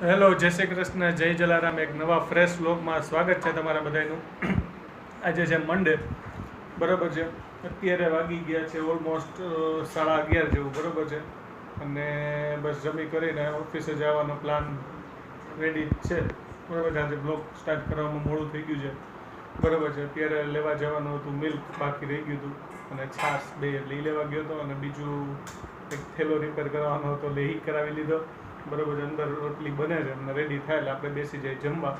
Hello, જય શ્રી કૃષ્ણ, જય જલારામ. એક નવા ફ્રેશ વ્લોગમાં સ્વાગત છે તમારા બધાનું આજે છે મંડે બરાબર છે? અત્યારે વાગી ગયા છે ઓલમોસ્ટ સાડા અગિયાર જેવું, બરાબર છે? અને બસ જમી કરીને ઓફિસે જવાનો પ્લાન રેડી છે. બરાબર છે? આજે બ્લોગ સ્ટાર્ટ કરવામાં મોડું થઈ ગયું છે. બરાબર છે? અત્યારે લેવા જવાનું હતું મિલ્ક બાકી રહી ગયું હતું. અને છાશ બે લઈ લેવા ગયો હતો અને બીજું એક થેલો રિપેર કરવાનો હતો લે કરાવી લીધો. બરાબર અંદર રોટલી બને છે અને રેડી થાય એટલે આપણે બેસી જઈએ જમવા.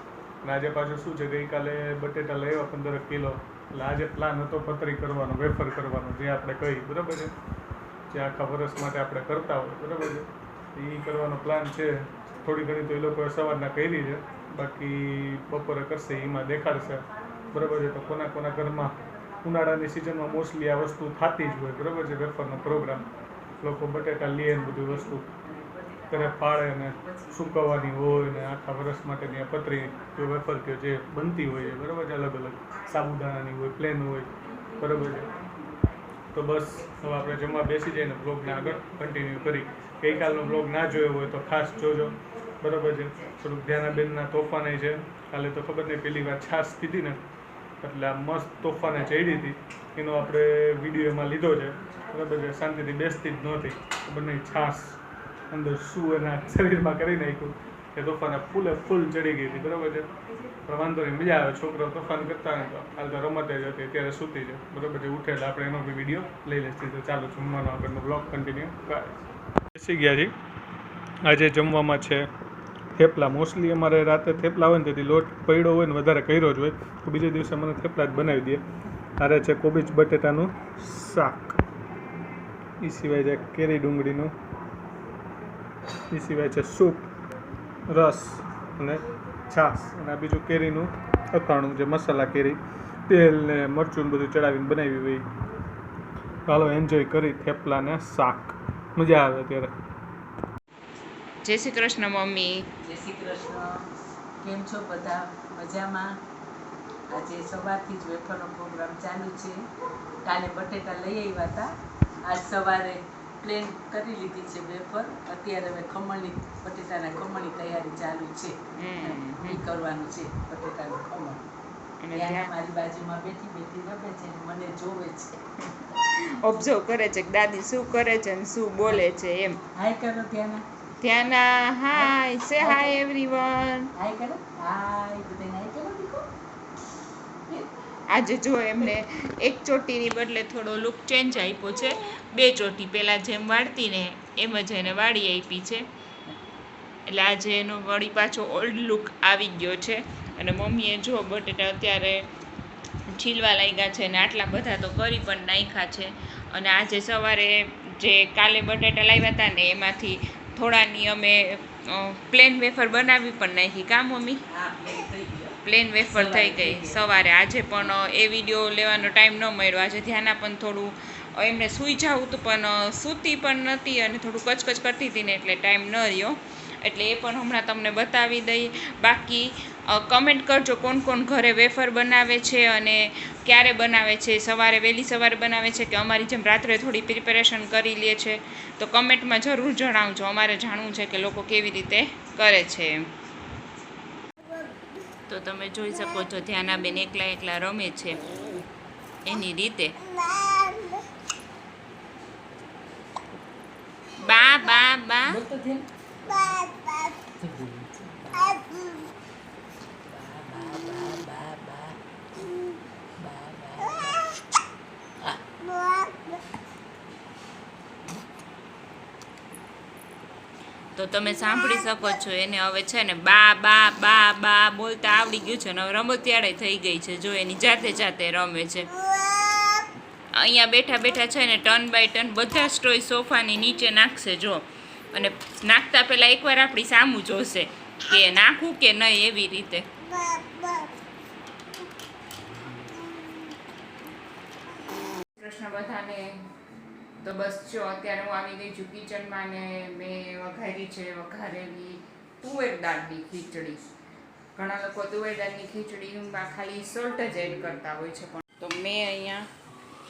અને આજે પાછું શું છે, ગઈકાલે બટેટા લેવા પંદર કિલો. એટલે આજે પ્લાન હતો પતરી કરવાનો, વેફર કરવાનો, જે આપણે કહી. બરાબર છે? જે આખા વર્ષ માટે આપણે કરતા હોય. બરાબર છે? એ કરવાનો પ્લાન છે. થોડી ઘણી તો એ લોકોએ સવારના કરી છે. બાકી બપોરે કરશે, એમાં દેખાડશે. બરાબર છે? તો કોના કોના ઘરમાં ઉનાળાની સિઝનમાં મોસ્ટલી આ વસ્તુ થતી જ હોય. બરાબર છે? વેફરનો પ્રોગ્રામ લોકો બટેટા લે ને બધી વસ્તુ. ઘરે પાળે ને સૂકવવાની હોય ને આખા વર્ષ માટેની આ પતરી કે વેફર કે જે બનતી હોય છે બરાબર છે અલગ અલગ સાબુદાણાની હોય પ્લેન હોય, બરાબર છે. તો બસ, હવે આપણે જમવા બેસી જઈને બ્લોગને આગળ કન્ટિન્યુ કરી. ગઈકાલનો બ્લોગ ના જોયો હોય તો ખાસ જોજો, બરાબર છે. થોડુંક ધ્યાનાબેનના તોફાને છે. કાલે તો ખબર નહીં પહેલી વાર છાશ પીધી ને, એટલે આ મસ્ત તોફાને ચડી હતી. એનો આપણે વીડિયો એમાં લીધો છે. બરાબર છે. શાંતિથી બેસતી જ નહોતી. નહીં, છાશ અંદર શું એના શરીરમાં કરી નાખ્યું, એ તોફાને ફૂલે ફૂલ ચડી ગઈ હતી, બરાબર છે? વાંધો નહીં, મજા આવે, છોકરો તોફાન કરતા હોય તો. હાલ તો રમતે જ હતી, અત્યારે સૂતી છે, બરાબર છે? ઉઠે એટલે આપણે એનો બી વીડિયો લઈ લઈશું. તો ચાલો, જમવાનો આપણે બ્લોગ કન્ટિન્યુ બેસી ગયા છે આજે જમવામાં છે થેપલા. મોસ્ટલી અમારે રાતે થેપલા હોય ને તેથી લોટ પડ્યો હોય ને વધારે કર્યો જ હોય. તો બીજે દિવસે મને થેપલા જ બનાવી દે તારે છે કોબીજ બટેટાનું શાક. એ સિવાય છે કેરી ડુંગળીનું એ સિવાય છે સૂપ રસ અને છાશ અને આ બીજું કેરીનું અથાણું જે મસાલા કેરી તેલ ને મરચું બધું ચડાવીને બનાવી હોય. ચાલો એન્જોય કરી થેપલા ને શાક. મજા આવે ત્યારે જય શ્રી કૃષ્ણ મમ્મી. જય શ્રી કૃષ્ણ. કેમ છો બધા? મજામાં? આજે સવારથી જ વેફરનો પ્રોગ્રામ ચાલુ છે. કાલે બટેટા લઈ આવ્યા હતા. આજ સવારે પ્લેન કરી લીધી છે વેફર. અત્યારે હવે ખમણની બટેટાના ખમણની તૈયારી ચાલુ છે. એ કરવાનું છે બટેટાનું ખમણ. અને ત્યાં ત્યાં? મારી બાજુમાં બેઠી બેઠી રમે છે મને જોવે છે. ઓબ્ઝર્વ કરે છે કે દાદી શું કરે છે અને શું બોલે છે એમ. હાય કરો ત્યાંના ત્યાંના હાય સે હાય એવરીવન હાય કરો. હાય બધાને આજે જો એમને એક ચોટીની બદલે થોડો લુક ચેન્જ આપ્યો છે. બે ચોટી પહેલાં જેમ વાળતીને એમ જ એને વાળી આપી છે. એટલે આજે એનો વળી પાછો ઓલ્ડ લુક આવી ગયો છે. અને મમ્મીએ જો બટેટા અત્યારે છીલવા લાગ્યા છે ને આટલા બધા તો કરી પણ નાખ્યા છે. અને આજે સવારે જે કાલે બટેટા લાવ્યા હતા ને એમાંથી થોડાની અમે પ્લેન વેફર બનાવી પણ નાખી. કા, મમ્મી? હા પ્લેન વેફર થઈ ગઈ. સવારે આજે પણ એ વીડિયો લેવાનો ટાઈમ ન મળ્યો. આજે ધ્યાના પણ થોડું એમને સૂઈ જવું હતું પણ સૂતી પણ નથી અને થોડું કચકચ કરતી હતી ને એટલે ટાઈમ ન રહ્યો. એટલે એ પણ હમણાં તમને બતાવી દઈ. બાકી કમેન્ટ કરજો કોણ કોણ ઘરે વેફર બનાવે છે અને ક્યારે બનાવે છે. સવારે વહેલી સવારે બનાવે છે કે અમારી જેમ રાત્રે થોડી પ્રિપેરેશન કરી લે છે. તો કમેન્ટમાં જરૂર જણાવજો. અમારે જાણવું છે કે લોકો કેવી રીતે કરે છે એમ. તો તમે જોઈ શકો છો ધ્યાનાબેન એકલા એકલા રમે છે. એની રીતે. બા બા બા. તો તમે સાંભળી શકો છો, એને હવે છે ને બા બા બા બા બોલતા આવડી ગયું છે ને હવે રમતિયાળે થઈ ગઈ છે, જો એની જાતે જાતે રમે છે. અહીંયા બેઠા બેઠા છે ને ટર્ન બાય ટર્ન બધા સ્ટોય સોફાની નીચે નાખશે, જો. અને નાખતા પહેલાં એકવાર આપણી સામું જોશે કે નાખું કે નહીં એવી રીતે. કૃષ્ણ બધાને તો બસ જો અત્યારે હું આવી ગઈ છું કિચનમાં ને મેં વઘારી છે, વઘારેલી તુવેર દાળની ખીચડી. ઘણા લોકો તુવેર દાળની ખીચડીમાં ખાલી સોલ્ટ જ એડ કરતા હોય છે પણ તો મેં અહીંયા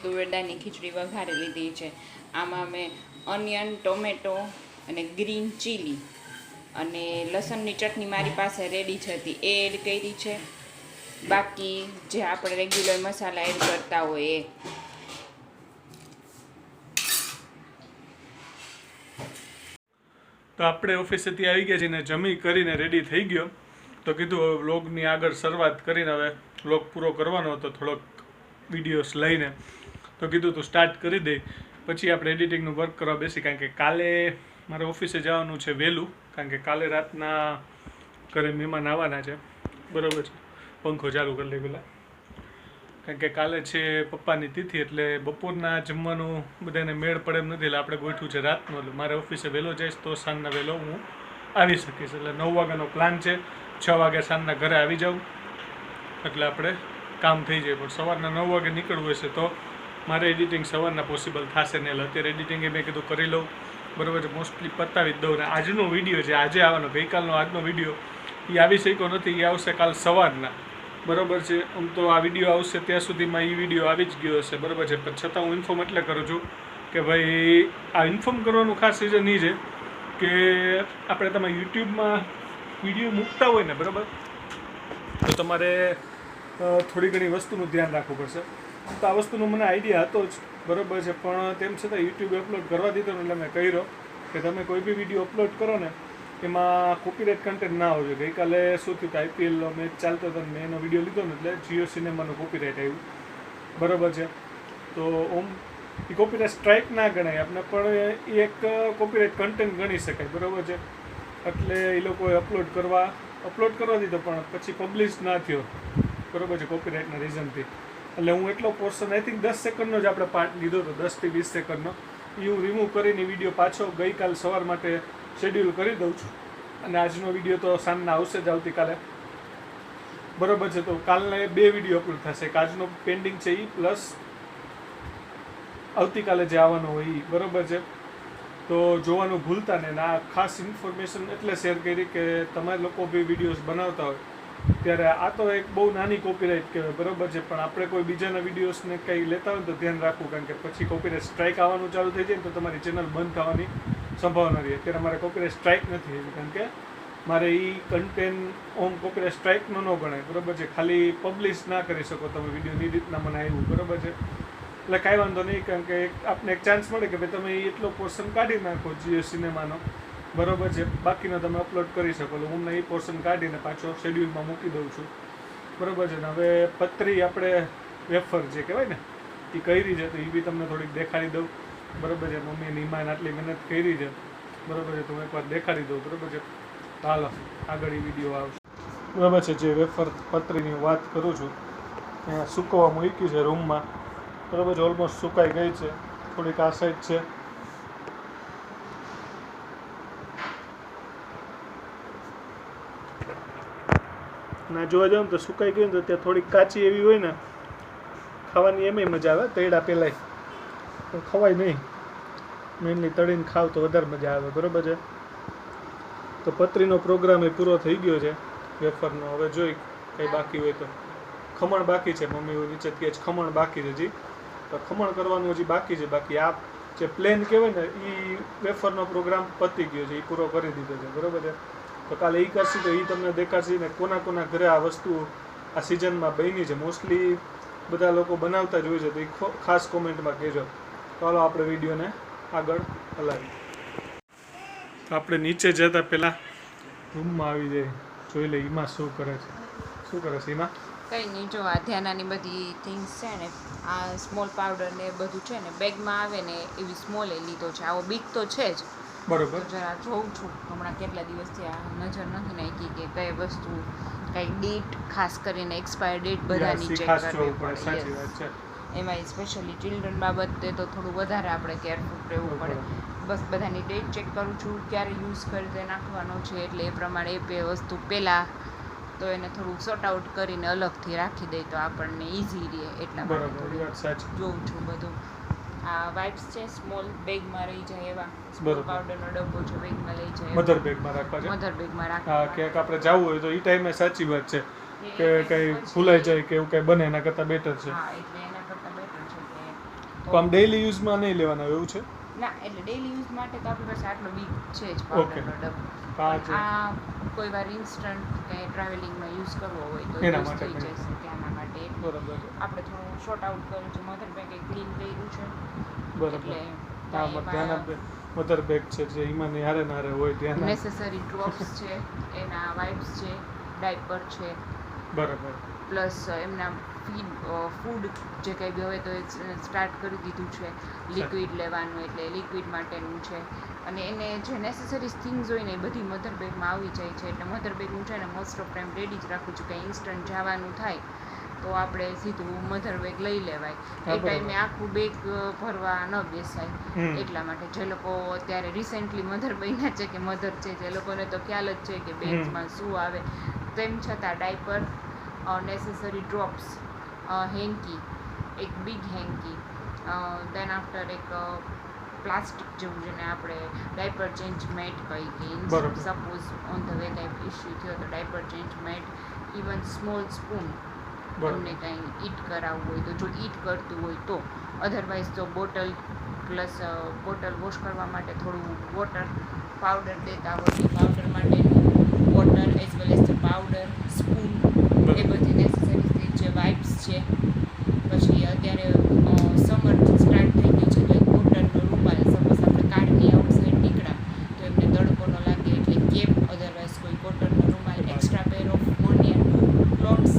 તુવેર દાળની ખીચડી વઘારી લીધી છે. આમાં મેં અનિયન ટોમેટો અને ગ્રીન ચીલી અને લસણની ચટણી મારી પાસે રેડી છે હતી. એ એડ કરી છે. બાકી જે આપણે રેગ્યુલર મસાલા એડ કરતા હોય એ. તો આપણે ઓફિસેથી આવી ગયા છીએ ને જમી કરીને રેડી થઈ ગયો. તો કીધું હવે વ્લોગની આગળ શરૂઆત કરીને હવે વ્લોગ પૂરો કરવાનો હતો, થોડોક વિડીયોઝ લઈને. તો કીધું તું સ્ટાર્ટ કરી દે. પછી આપણે એડિટિંગનું વર્ક કરવા બેસી, કારણ કે કાલે મારે ઓફિસે જવાનું છે વહેલું, કારણ કે કાલે રાતના ઘરે મહેમાન આવવાના છે. બરાબર છે. પંખો ચાલુ કરી લઈ પેલા. કારણ કે કાલે છે પપ્પાની તિથિ એટલે બપોરના જમવાનું બધાને મેળ પડે એમ નથી, એટલે આપણે ગોઠવું છે રાતનું. એટલે મારે ઓફિસે વહેલો જઈશ તો સાંજના વહેલો હું આવી શકીશ. એટલે નવ વાગ્યાનો પ્લાન છે. છ વાગે સાંજના ઘરે આવી જાઉં. એટલે આપણે કામ થઈ જાય. પણ સવારના નવ વાગે નીકળવું હશે તો મારે એડિટિંગ સવારના પોસિબલ થશે નહીં. એટલે અત્યારે એડિટિંગ એ મેં કીધું કરી લઉં. બરાબર છે. મોસ્ટલી પતાવી જ દઉં. ને આજનો વીડિયો છે આજે આવવાનો, ગઈકાલનો આજનો વીડિયો એ આવી શક્યો નથી. એ આવશે કાલ સવારના. બરોબર છે. આમ તો આ વીડિયો આવશે ત્યાં સુધીમાં એ વીડિયો આવી જ ગયો હશે. બરાબર છે. પણ છતાં હું ઇન્ફોર્મ એટલે કરું છું કે ભાઈ, આ ઇન્ફોર્મ કરવાનું ખાસ રીઝન એ છે કે આપણે તમે યુટ્યુબમાં વીડિયો મૂકતા હોય ને, બરાબર? તો તમારે થોડી ઘણી વસ્તુનું ધ્યાન રાખવું પડશે. તો આ વસ્તુનો મને આઈડિયા હતો જ, બરાબર છે. પણ તેમ છતાં યુટ્યુબ અપલોડ કરવા દીધો એટલે મેં રહ્યો કે તમે કોઈ બી વીડિયો અપલોડ કરો ને એમાં કોપીરાઇટ કન્ટેન્ટ ના હોવું ગઈકાલે શું થયું કે આઈપીએલ મેચ ચાલતો હતો મેં એનો વીડિયો લીધો ને એટલે જીઓ સિનેમાનું કોપીરાઇટ આવ્યું. બરાબર છે? તો ઓમ, એ કોપીરાઇટ સ્ટ્રાઇક ના ગણાય. આપણે પણ એ એક કોપીરાઇટ કન્ટેન્ટ ગણી શકાય. બરાબર છે? એટલે એ લોકોએ અપલોડ કરવા અપલોડ કરવા દીધો, પણ પછી પબ્લિશ ના થયો. બરોબર છે? કોપીરાઇટના રીઝનથી એટલે હું એટલો પોર્શન આઈ થિંક દસ સેકન્ડનો જ આપણે પાર્ટ લીધો હતો. દસથી વીસ સેકન્ડનો એ હું રિમૂવ કરીને વીડિયો પાછો ગઈકાલ સવાર માટે શેડ્યુલ કરી દઉં છું. અને આજનો વીડિયો તો સાંજના આવશે જ આવતીકાલે. બરોબર છે, તો કાલના બે વીડિયો અપલોડ થશે. એક આજનો પેન્ડિંગ છે એ પ્લસ આવતીકાલે જે આવવાનો હોય એ બરોબર છે? તો જોવાનું ભૂલતા ને. આ ખાસ ઇન્ફોર્મેશન એટલે શેર કરી કે તમે લોકો બી વિડીયોઝ બનાવતા હોય, ત્યારે આ તો એક બહુ નાની કોપીરાઇટ કહેવાય. બરોબર છે? પણ આપણે કોઈ બીજાના વિડીયોઝને કંઈ લેતા હોય તો ધ્યાન રાખવું, કારણ કે પછી કોપીરાઇટ સ્ટ્રાઇક આવવાનું ચાલુ થઈ જાય તો તમારી ચેનલ બંધ થવાની. સંભાવના રહે. અત્યારે મારે કોકરે સ્ટ્રાઇક નથી કારણ કે મારે એ કન્ટેન્ટ ઓમ કોકરે સ્ટ્રાઇકનો ન ગણાય, બરાબર છે? ખાલી પબ્લિશ ના કરી શકો તમે વિડીયોની રીતના મને આવ્યું બરાબર છે? એટલે કાંઈ વાંધો નહીં, કારણ કે આપને એક ચાન્સ મળે કે ભાઈ તમે એટલો પોર્શન કાઢી નાખો જીઓ સિનેમાનો બરાબર છે? બાકીનો તમે અપલોડ કરી શકો. એટલે હું એ પોર્શન કાઢીને પાછો શેડ્યુલમાં મૂકી દઉં છું. બરાબર છે? ને હવે પતરી આપણે વેફર જે કહેવાય ને એ કઈ છે, તો એ બી તમને થોડીક દેખાડી દઉં. બરોબર છે મમ્મીએ નિમાન આટલી મહેનત કરી છે. બરોબર છે, તો હું એકવાર દેખાડી દઉં, બરોબર છે. હાલો, આગળ વીડિયો આવશે. બરાબર છે, જે વેફર પતરીની વાત કરું છું, અહીંયા સુકવવા મૂક્યું છે રૂમમાં. બરાબર છે ઓલમોસ્ટ સુકાઈ ગઈ છે, થોડીક આ સાઈડ છે. ના, જોવા જાવ તો સુકાઈ ગયું તો ત્યાં થોડીક કાચી એવી હોય ને, ખાવાની એમય મજા આવે, તૈડા પહેલાંય પણ ખવાય નહીં. મેનલી તળીને ખાવ તો વધારે મજા આવે, બરોબર છે? તો પતરીનો પ્રોગ્રામ એ પૂરો થઈ ગયો છે, વેફરનો. હવે જોઈ કંઈ બાકી હોય તો. ખમણ બાકી છે, મમ્મી નીચે કહે છે, ખમણ બાકી છે જી. તો ખમણ કરવાનું હજી બાકી છે, બાકી આ જે પ્લેન કહેવાય ને એ વેફરનો પ્રોગ્રામ પતી ગયો છે એ પૂરો કરી દીધો છે, બરોબર છે? તો કાલે એ કરશે તો એ તમને દેખાડશે ને કોના કોના ઘરે આ વસ્તુ આ સિઝનમાં બની છે. મોસ્ટલી બધા લોકો બનાવતા જ હોય છે, તો એ ખાસ કોમેન્ટમાં કહેજો. ચાલો આપણે વિડીયોને આગળ હલાવીએ. તો આપણે નીચે જતા પહેલાં રૂમમાં આવી જાય જોઈ લે એમાં શું કરે છે? શું કરે છે એમાં કંઈ નહીં જો આ ધ્યાનાની બધી થિંગ્સ છે ને આ સ્મોલ પાવડર ને બધું છે ને બેગમાં આવે ને એવી સ્મોલ એ લીધો છે. આવો બીક તો છે જ. બરોબર. જરા જોઉં છું. હમણાં કેટલા દિવસથી આ નજર નથી નાખી કે કઈ વસ્તુ કઈ ડેટ ખાસ કરીને એક્સપાયર ડેટ બધાની ચેક કરવી પડે સાચી વાત છે. એમાં સ્પેશિયલી ચિલ્ડ્રન બાબતે તો થોડું વધારે આપણે કેરફુલ રહેવું પડે. બસ બધાની ડેટ ચેક કરું છું ક્યારે યુઝ કરી નાખવાનો છે એટલે એ પ્રમાણે એ વસ્તુ પહેલાં તો એને થોડું સોર્ટ આઉટ કરીને અલગથી રાખી દે તો આપણને ઇઝી રહે એટલા માટે જોઉં છું બધું. આ વાઇપ્સ છે સ્મોલ બેગમાં રહી જાય એવા. સ્મોલ પાવડરનો ડબ્બો છે બેગમાં લઈ જાય મધર બેગમાં રાખવા છે? મધર બેગમાં હા રાખવા ક્યાંક આપણે જવું હોય તો એ ટાઈમે સાચી વાત છે કે કઈ ભૂલાઈ જાય કે એવું કંઈ બને એના કરતાં બેટર છે. હા એટલે એના કરતાં બેટર છે કે તો આમ ડેઈલી યુઝમાં નહીં લેવાના એવું છે? ના એટલે ડેઈલી યુઝ માટે તો આપણી પાસે આટલો વીક છે જ. પાવડરનો ડબ્બો. આ કોઈ વાર ઇન્સ્ટન્ટ કે ટ્રાવેલિંગમાં યુઝ કરવો હોય તો એના માટે થઈ. જશે ત્યાંના માટે. બરાબર આપણે થોડું શોર્ટ આઉટ કર્યું છે. મધર બેગે ક્લીન કર્યું છે. બરાબર. એટલે હા ધ્યાન મધર બેગ છે જે એમાં હારે નારે હોય ધ્યાન નેસેસરી ડ્રોપ્સ છે એના વાઇપ્સ છે ડાયપર છે. બરાબર. પ્લસ એમના ફીડ ફૂડ જે કંઈ બી હવે તો એ સ્ટાર્ટ કરી દીધું છે. લિક્વિડ લેવાનું એટલે લિક્વિડ માટેનું છે. અને એને જે નેસેસરી થિંગ્સ હોય ને એ બધી મધર બેગમાં આવી જાય છે. એટલે મધર બેગ હું છે ને મોસ્ટ ઓફ ટાઈમ રેડી જ રાખું છું. કે ઇન્સ્ટન્ટ જવાનું થાય તો આપણે સીધું મધર બેગ લઈ લેવાય. એ ટાઈમે આખું બેગ ભરવા ન બેસાય. એટલા માટે જે લોકો અત્યારે રિસેન્ટલી મધર બન્યા છે કે મધર છે જે લોકોને તો ખ્યાલ જ છે કે બેગમાં શું આવે. તેમ છતાં ડાયપર નેસેસરી ડ્રોપ્સ હેન્કી એક બિગ હેન્કી દેન આફ્ટર એક પ્લાસ્ટિક જેવું જેને આપણે ડાયપર ચેન્જ મેટ કહી કે સપોઝ ઓન ધ વે કાંઈ ઇસ્યુ થયો તો diaper change mat even small spoon તમને કાંઈ ઈટ કરાવવું હોય તો જો ઈટ કરતું હોય તો. અધરવાઇઝ તો બોટલ પ્લસ બોટલ વોશ કરવા માટે થોડું વોટર પાવડર દેતા હોય. પાવડર માટે water as well as the powder spoon એ બધી વાઇપ્સ છે પછી અત્યારે સમર સ્ટાર્ટ થઈ ગયું છે એટલે કોટનનો રૂમાલ સપોઝ આપણે કારની આઉટસાઇડ નીકળ્યા તો એમને તડકો ન લાગે એટલે કેપ અધરવાઇઝ કોઈ કોટનનો રૂમાલ એક્સ્ટ્રા પેર ઓફ મોનિયર ક્લોથ્સ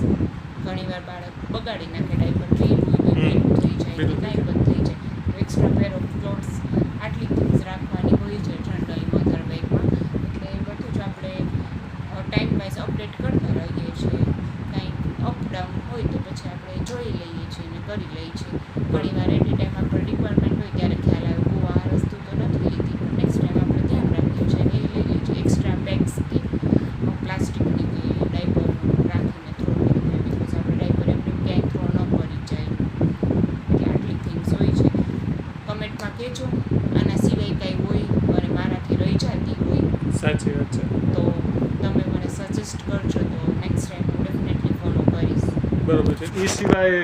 ઘણીવાર બાળક બગાડી નાખે ડાયપર ક્લીન હોય તો હમ. ભીનું થઈ જાય કે ભીનું કાંઈ પણ થઈ જાય તો એક્સ્ટ્રા પેર ઓફ ક્લોથ્સ આટલી થિંગ્સ રાખવાની હોય છે જનરલી મધર બેગમાં એટલે એ બધું જ આપણે ટાઈમ વાઇઝ અપડેટ કરતા રહીએ છીએ કાંઈક અપ ડાઉન હોય તો પછી આપણે અને કરી લે છે. ઘણી વાર એટ ટાઈમ આપણે રિક્વાયરમેન્ટ હોય ત્યારે ખ્યાલ આવે હું આ વસ્તુ તો નથી લીધી. પણ નેક્સ્ટ ટાઈમ આપણે ધ્યાન રાખીએ છીએ અને એ લઈ લઈએ છીએ એક્સ્ટ્રા બેગ્સ કે પ્લાસ્ટિકની કે ડાયપર રાખીને થ્રો કરી દઈએ બિકોઝ આપણે ડાયપર એમને ક્યાંય થ્રો ન કરી જાય. કે આટલી થિંગ્સ હોય છે. કમેન્ટમાં કહેજો. આના સિવાય કાંઈ હોય અને મારાથી રહી જતી હોય સાચી વાત છે. તો તમે મને સજેસ્ટ કરજો તો નેક્સ્ટ ટાઈમ હું ડેફિનેટલી ફોલો કરીશ. બરોબર છે. એ સિવાય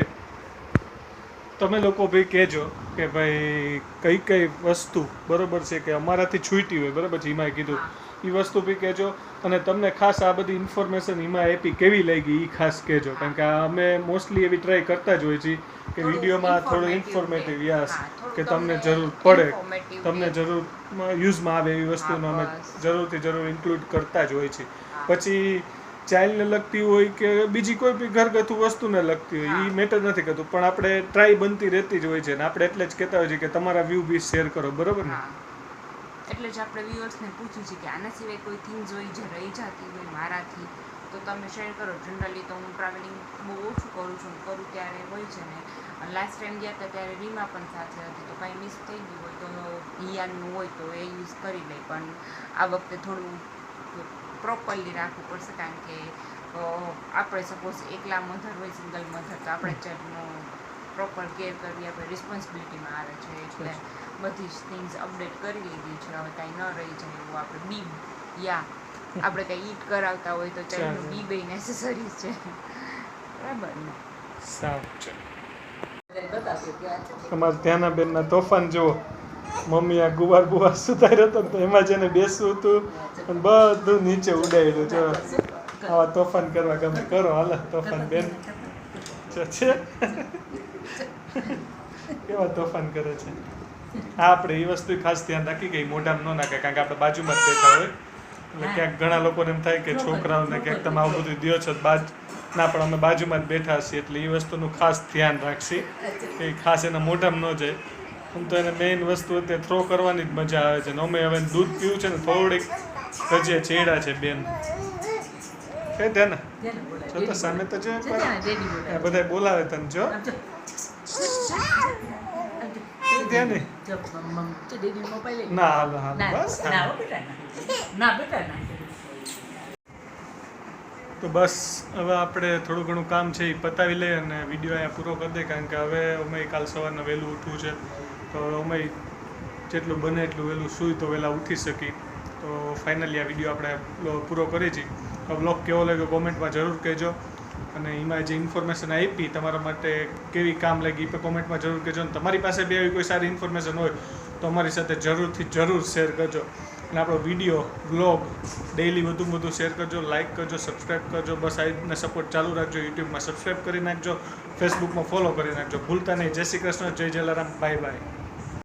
તમે લોકો ભાઈ કહેજો કે ભાઈ કઈ કઈ વસ્તુ બરોબર છે કે અમારાથી છૂટી હોય બરાબર છે એમાં કીધું. એ વસ્તુ બી કહેજો અને તમને ખાસ આ બધી ઇન્ફોર્મેશન એમાં એપી કેવી લાગી એ ખાસ કહેજો. કારણ કે આ અમે મોસ્ટલી એવી ટ્રાય કરતા જ હોય છીએ કે વિડીયોમાં થોડું ઇન્ફોર્મેટિવ યસ કે તમને તમને જરૂર પડે તમને જરૂર યુઝમાં આવે એવી વસ્તુનો અમે જરૂરથી જરૂર ઇન્ક્લુડ કરતા જ હોય છીએ. પછી ચાઇલ્ડને લગતી હોય કે બીજી કોઈ બી ઘરગથ્થુ વસ્તુને લગતી હોય એ મેટર નથી કરતું. પણ આપણે ટ્રાય બનતી રહેતી જ હોય છે ને આપણે એટલે જ કહેતા હોય છે કે તમારા વ્યૂ બી શેર કરો, બરોબર ને? એટલે જ આપણે વ્યુઅર્સને પૂછ્યું છે કે આના સિવાય કોઈ થિંગ્સ હોય જે રહી જતી હોય મારાથી, તો તમે શેર કરો. જનરલી તો હું ટ્રાવેલિંગ બહુ ઓછું કરું છું કરું ત્યારે હોય છે ને. લાસ્ટ ટાઈમ ગયા હતા ત્યારે રીમા પણ સાથે હતી, તો કાંઈ મિસ થઈ ગયું હોય તો હિયાનનું હોય તો એ યુઝ કરી લે. પણ આ વખતે થોડું પ્રોપરલી રાખવું પડશે કારણ કે આપણે સપોઝ એકલા મધર હોય સિંગલ મધર તો આપણે જ પ્રોપર કેર કરવી આપણે રિસ્પોન્સિબિલિટીમાં આવે છે એટલે બધી જ થિંગ્સ અપડેટ કરી લીધી છે. હવે કાંઈ ન રહી જાય એવું આપણે બી યા આપણે કાંઈ ઈટ કરાવતા હોય તો ચાઇલ્ડનું બી બે નેસેસરી છે. બરાબર ને? સારું છે બતાવજો કે આ છે. અમારા ત્યાંના બેનના તોફાન જુઓ. મમ્મી આ ગુવાર બુવાર સુધાર્યો હતો તો એમાં જેને બેસવું હતું. અને બધું નીચે ઉડાડ્યું. જો, આવા તોફાન કરવા ગમે. કરો, હાલ, તોફાન બેન. છે. કેવા તોફાન કરે છે? હા, આપણે એ વસ્તુ ખાસ ધ્યાન રાખી કે ઈ મોઢામાં ન નાખે, કારણ કે આપણે બાજુમાં જ બેઠા હોય. એટલે ક્યાંક ઘણા લોકોને એમ થાય કે છોકરાઓને ક્યાંક તમે આવું બધું દ્યો છો બાજ, ના, પણ અમે બાજુમાં જ બેઠા છીએ. એટલે એ વસ્તુનું ખાસ ધ્યાન રાખશી. કે ખાસ એના મોઢામાં ન જાય. આમ તો એને મેઇન વસ્તુ અત્યારે થ્રો કરવાની જ મજા આવે છે. અમે હવે દૂધ પીવું છે ને થોડીક ગજે ચેડા છે બેન. કે જેને જો તો સામે તો જો છે બધા બોલાવે તને જો. ના હાલ હાલો બસ. ના, બેટા, ના. તો બસ હવે આપણે થોડું ઘણું કામ છે એ પતાવી લઈએ અને વીડિયો અહીંયા પૂરો કરી દઈએ કારણ કે હવે અમે કાલ સવારના વહેલું ઉઠવું છે. તો અમે જેટલું બને એટલું વહેલું સૂઈ તો વહેલા ઉઠી શકી. તો ફાઇનલી આ વીડિયો આપણે પૂરો કરી છીએ બ્લોગ કેવો લાગ્યો કોમેન્ટમાં જરૂર કહેજો. અને એમાં જે ઇન્ફોર્મેશન આપી તમારા માટે કેવી કામ લાગી એ કોમેન્ટમાં જરૂર કહેજો. અને તમારી પાસે બી આવી કોઈ સારી ઇન્ફોર્મેશન હોય તો અમારી સાથે જરૂરથી જરૂર શેર કરજો. અને આપણો વીડિયો બ્લોગ ડેઈલી વધુ વધુ શેર કરજો લાઇક કરજો સબસ્ક્રાઈબ કરજો. બસ આ રીતના સપોર્ટ ચાલુ રાખજો. યુટ્યુબમાં સબસ્ક્રાઈબ કરી નાખજો. ફેસબુકમાં ફોલો કરી નાખજો. ભૂલતા નહીં. જય શ્રી કૃષ્ણ. જય જલારામ. Bye bye